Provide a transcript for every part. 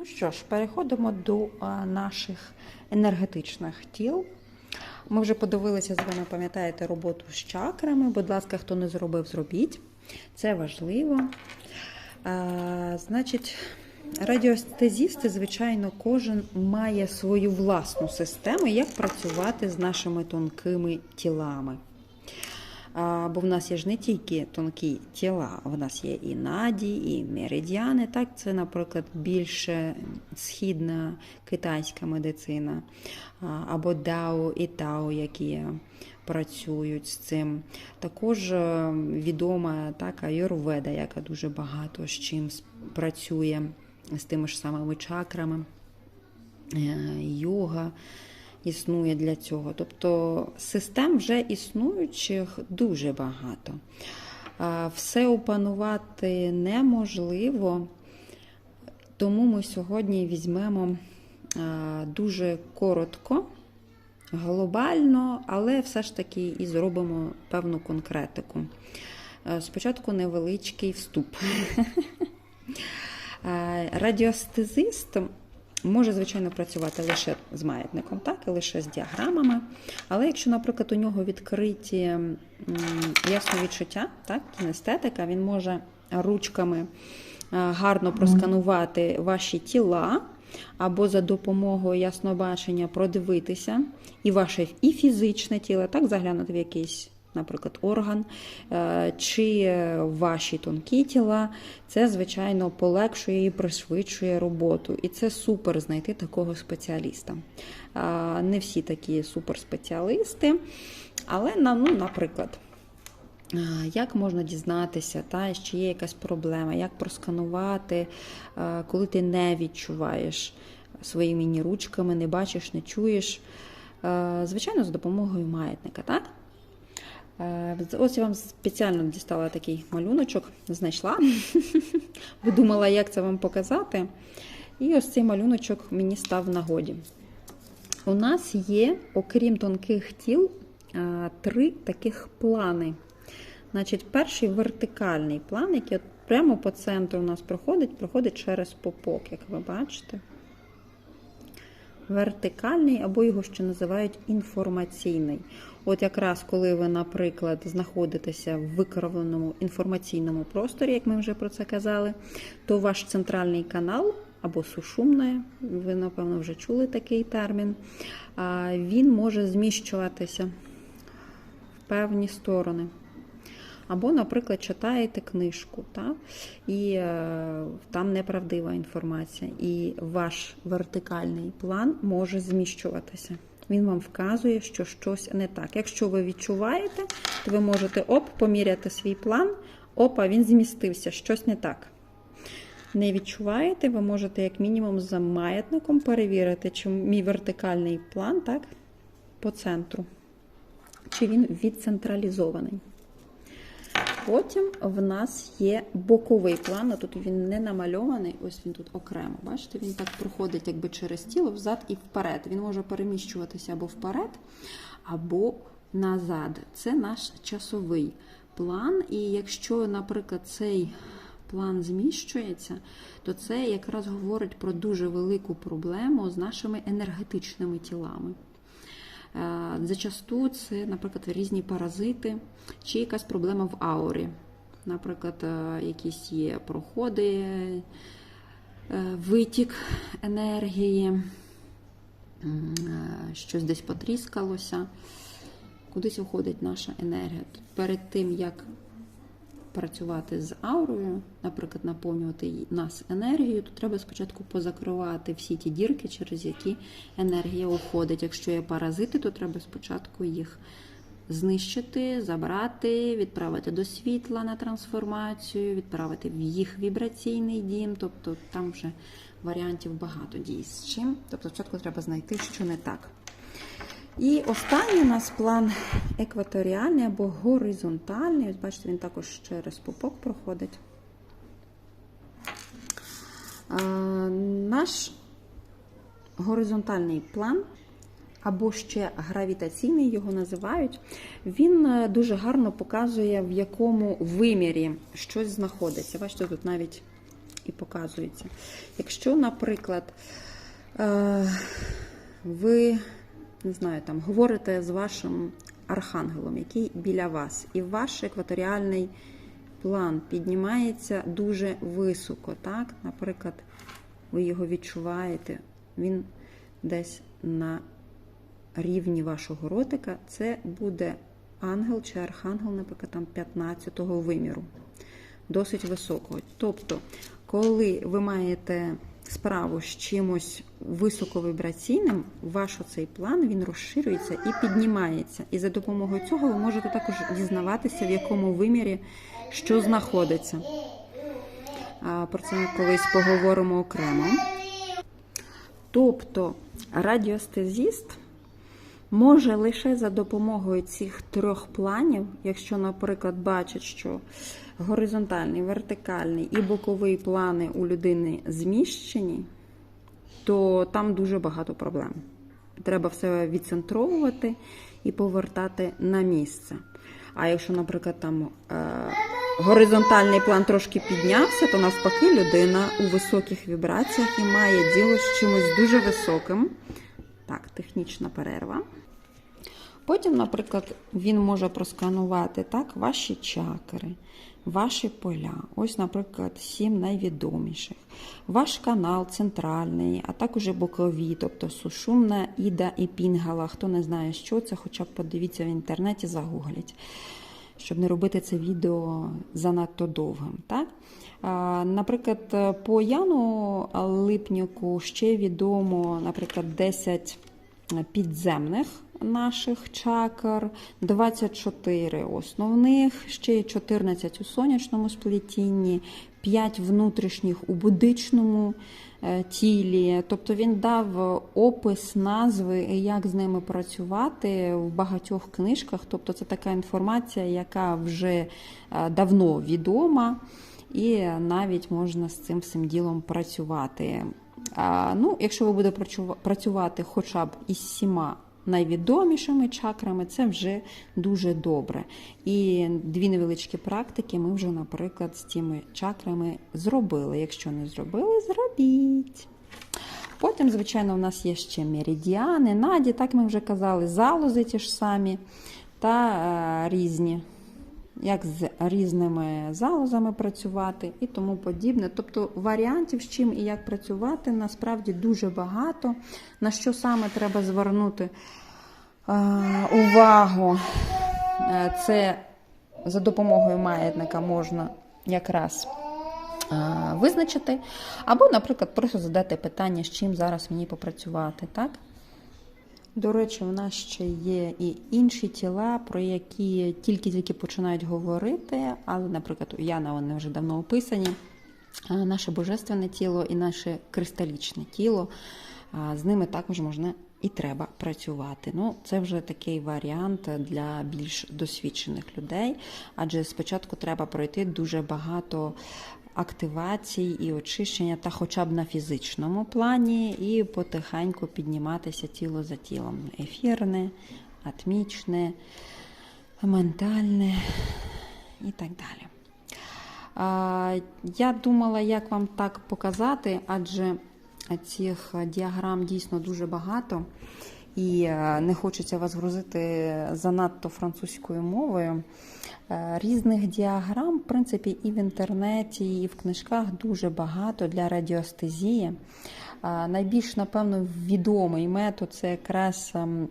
Ну що ж, переходимо до наших енергетичних тіл. Ми вже подивилися з вами, пам'ятаєте, роботу з чакрами. Будь ласка, хто не зробив, зробіть. Це важливо. А, значить, радіостезісти, звичайно, кожен має свою власну систему, як працювати з нашими тонкими тілами. Бо в нас є ж не тільки тонкі тіла, в нас є і наді, і меридіани. Так, це, наприклад, більше східна китайська медицина, або дао і тао, які працюють з цим. Також е, відома так, аюрведа, яка дуже багато з чим працює з тими ж самими чакрами, е, йога існує для цього. Тобто систем вже існуючих дуже багато. Все опанувати неможливо, тому ми сьогодні візьмемо дуже коротко, глобально, але все ж таки і зробимо певну конкретику. Спочатку невеличкий вступ. Радіостезист може, звичайно, працювати лише з маятником, так, і лише з діаграмами. Але якщо, наприклад, у нього відкриті м, ясно відчуття, так, кінестетика, він може ручками е, гарно просканувати ваші тіла. Або за допомогою яснобачення продивитися і ваше і фізичне тіло, так заглянути в якийсь, наприклад, орган, е, чи ваші тонкі тіла, це, звичайно, полегшує і пришвидшує роботу. І це супер знайти такого спеціаліста. Не всі такі суперспеціалісти, але, ну, наприклад. Як можна дізнатися, та, чи є якась проблема, як просканувати, коли ти не відчуваєш своїми ручками, не бачиш, не чуєш. Звичайно, за допомогою маятника, так? Е, Ось я вам спеціально дістала такий малюночок, знайшла. Видумала, як це вам показати. І ось цей малюночок мені став в нагоді. У нас є, окрім тонких тіл, е, три таких плани. Значить, перший вертикальний план, який прямо по центру у нас проходить, проходить через попок, як ви бачите. Вертикальний, або його ще називають інформаційний. От якраз коли ви, наприклад, знаходитеся в викривленому інформаційному просторі, як ми вже про це казали, то ваш центральний канал або сушумне, ви, напевно, вже чули такий термін, він може зміщуватися в певні сторони. Або, наприклад, читаєте книжку, та? і е, там неправдива інформація, і ваш вертикальний план може зміщуватися. Він вам вказує, що щось не так. Якщо ви відчуваєте, то ви можете оп, поміряти свій план, опа, він змістився, щось не так. Не відчуваєте, ви можете, як мінімум, за маятником перевірити, чи мій вертикальний план так, по центру, чи він відцентралізований. Потім в нас є боковий план. а Тут він не намальований, ось він тут окремо. Бачите, він так проходить якби через тіло взад і вперед. Він може переміщуватися або вперед, або назад. Це наш часовий план. І якщо, наприклад, цей план зміщується, то це якраз говорить про дуже велику проблему з нашими енергетичними тілами. Е, Зачасту це, наприклад, різні паразити чи якась проблема в аурі. Наприклад, е, якісь є проходи, е, витік енергії, щось десь потріскалося, кудись уходить наша енергія. Перед тим, як працювати з аурою, наприклад, наповнювати нас енергією, то треба спочатку позакривати всі ті дірки, через які енергія уходить. Якщо є паразити, то треба спочатку їх знищити, забрати, відправити до світла на трансформацію, відправити в їх вібраційний дім. Тобто там вже варіантів багато дій з чим. Тобто спочатку треба знайти, що не так. І останній у нас план екваторіальний або горизонтальний. Ось бачите, він також через попок проходить. Наш горизонтальний план, або ще гравітаційний його називають, він е, дуже гарно показує, в якому вимірі щось знаходиться. Бачите, тут навіть і показується. Якщо, наприклад, е, ви не знаю, там говорите з вашим архангелом, який біля вас, і ваш екваторіальний план піднімається дуже високо. так? Наприклад, ви його відчуваєте, він десь на рівні вашого ротика, це буде ангел чи архангел, наприклад, там 15-го виміру, досить високого. Тобто, коли ви маєте справу з чимось високовібраційним, ваш оцей план він розширюється і піднімається. І за допомогою цього ви можете також дізнаватися, в якому вимірі що знаходиться. Про це ми колись поговоримо окремо. Тобто радіостезіст може лише за допомогою цих трьох планів, якщо, наприклад, бачить, що горизонтальний, вертикальний і боковий плани у людини зміщені, то там дуже багато проблем. Треба все відцентровувати і повертати на місце. А якщо, наприклад, там е, горизонтальний план трошки піднявся, то навпаки людина у високих вібраціях і має діло з чимось дуже високим. Так, технічна перерва. Потім, наприклад, він може просканувати так, ваші чакри, ваші поля. Ось, наприклад, сім найвідоміших. Ваш канал центральний, а також бокові, тобто сушумна, іда і пінгала. Хто не знає, що це, хоча б подивіться в інтернеті, загугліть. Щоб не робити це відео занадто довгим. Так? Наприклад, по Яну Липнюку ще відомо, наприклад, 10 підземних наших чакр, 24 основних, ще 14 у сонячному сплетінні, 5 внутрішніх у будичному е, тілі. Тобто він дав опис назви, як з ними працювати в багатьох книжках. Тобто це така інформація, яка вже е, давно відома, і навіть можна з цим всім ділом працювати. Ну, Якщо ви будете працювати хоча б із сіма найвідомішими чакрами, це вже дуже добре. І дві невеличкі практики ми вже, наприклад, з цими чакрами зробили. Якщо не зробили, зробіть. Потім, звичайно, у нас є ще меридіани, наді, так ми вже казали, залози ті ж самі та е, різні як з різними залозами працювати і тому подібне. Тобто варіантів, з чим і як працювати, насправді дуже багато. На що саме треба звернути е, увагу, е, це за допомогою маятника можна якраз. Е, визначити, або, наприклад, просто задати питання, з чим зараз мені попрацювати. так? До речі, у нас ще є і інші тіла, про які тільки-тільки починають говорити, але, наприклад, у Яна вони вже давно описані. Наше божественне тіло і наше кристалічне тіло, з ними також можна і треба працювати. Ну, Це вже такий варіант для більш досвідчених людей, адже спочатку треба пройти дуже багато активацій і очищення, та хоча б на фізичному плані, і потихеньку підніматися тіло за тілом. Ефірне, атмічне, ментальне і так далі. Я думала, як вам так показати, адже цих діаграм дійсно дуже багато, і е, не хочеться вас грузити занадто французькою мовою. Е, різних діаграм, в принципі, і в інтернеті, і в книжках дуже багато для радіостезії. Е, найбільш, напевно, відомий метод це якраз ем,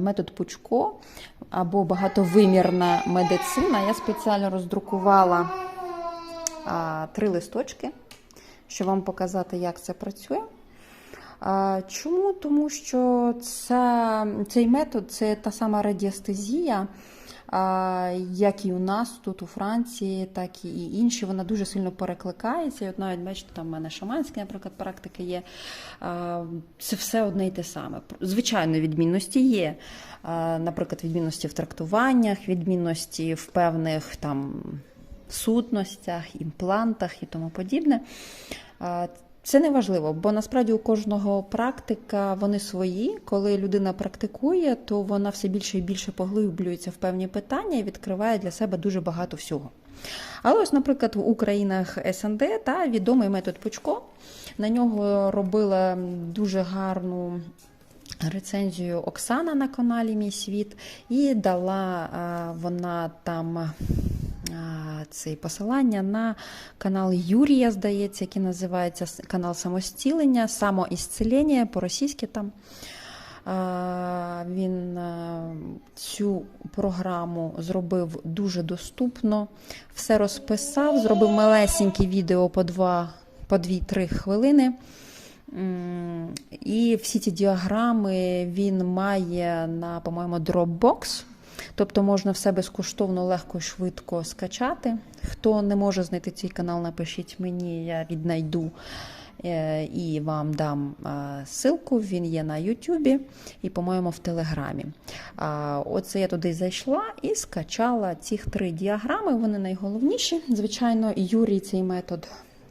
метод Пучко або багатовимірна медицина. Я спеціально роздрукувала три листочки, щоб вам показати, як це працює. Чому? Тому що це, цей метод це та сама радіостезія як і у нас тут у Франції, так і інші. Вона дуже сильно перекликається. І от навіть бачите, там в мене шаманські, наприклад, практики є. Це все одне й те саме. Звичайно, відмінності є. Наприклад, відмінності в трактуваннях, відмінності в певних там сутностях, імплантах і тому подібне. Це не важливо, бо насправді у кожного практика вони свої. Коли людина практикує, то вона все більше і більше поглиблюється в певні питання і відкриває для себе дуже багато всього. Але ось, наприклад, у країнах СНД та відомий метод Пучко. На нього робила дуже гарну рецензію Оксана на каналі Мій світ, і дала вона там. Це посилання на канал Юрія, здається, який називається канал Самостілення, самоісцілення по-російськи там. Він цю програму зробив дуже доступно, все розписав, зробив малесенькі відео по 2 по хвилини. І всі ці діаграми він має на, по-моєму, Dropbox. Тобто можна все безкоштовно, легко швидко скачати. Хто не може знайти цей канал, напишіть мені, я віднайду е, і вам дам е, ссылку. Він є на Ютубі і, по-моєму, в Телеграмі. Оце я туди зайшла і скачала ці три діаграми. Вони найголовніші. Звичайно, Юрій цей метод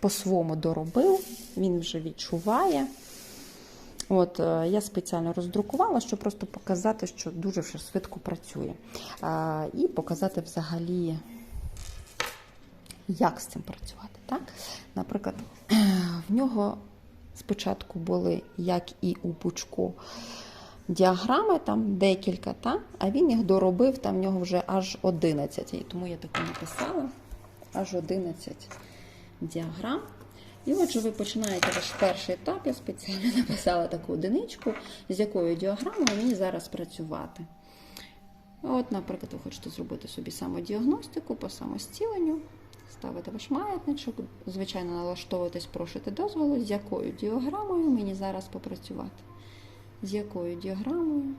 по-своєму доробив, він вже відчуває. От, е, я спеціально роздрукувала, щоб просто показати, що дуже швидко працює. А, і показати взагалі, як з цим працювати. Так? Наприклад, в нього спочатку були, як і у Пучку, діаграми, там декілька, та? а він їх доробив, там в нього вже аж 11. І тому я таку написала аж 11 діаграм. І отже, ви починаєте ваш перший етап, я спеціально написала таку одиничку, з якою діаграмою мені зараз працювати. От, наприклад, ви хочете зробити собі самодіагностику по самостіленню, ставите ваш маятничок, звичайно, налаштовуєтесь, прошите дозволу, з якою діаграмою мені зараз попрацювати. З якою діаграмою